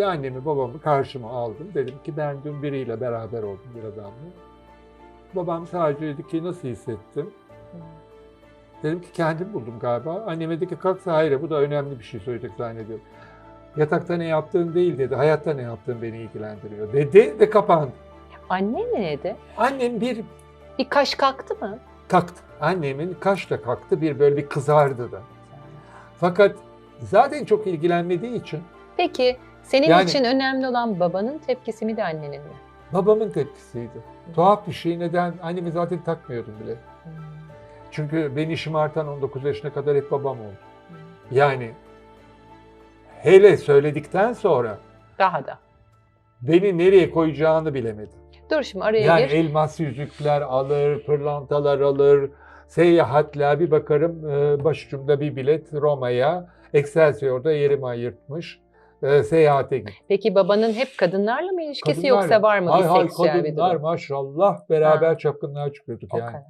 Ve annemi babamı karşıma aldım. Dedim ki ben dün biriyle beraber oldum bir adamla. Babam sadece dedi ki nasıl hissettin? Dedim ki kendim buldum galiba. Anneme dedi ki kalksa hayır bu da önemli bir şey söyleyecek zannediyorum. Yatakta ne yaptığın değil dedi. Hayatta ne yaptığın beni ilgilendiriyor dedi ve kapandı. Anne ne dedi? Annem bir Bir kaş kalktı mı? kalktı. Annemin kaş da kalktı bir böyle bir kızardı da. Fakat zaten çok ilgilenmediği için Peki senin Yani- için önemli olan babanın tepkisi mi de annenin mi? babamın tepkisiydi. Tuhaf bir şey neden? Annemi zaten takmıyordum bile. Çünkü beni şımartan 19 yaşına kadar hep babam oldu. Yani hele söyledikten sonra Daha da. beni nereye koyacağını bilemedi. Dur şimdi araya Yani gir. elmas yüzükler alır, pırlantalar alır, seyahatler bir bakarım e, başucumda bir bilet Roma'ya, Excelsior'da yerimi ayırtmış, e, seyahate gittim. Peki babanın hep kadınlarla mı ilişkisi Kadınlar- yoksa var mı Hay bir hay seksüel bir kadınlar durum? maşallah beraber çapkınlığa çıkıyorduk yani. kadar.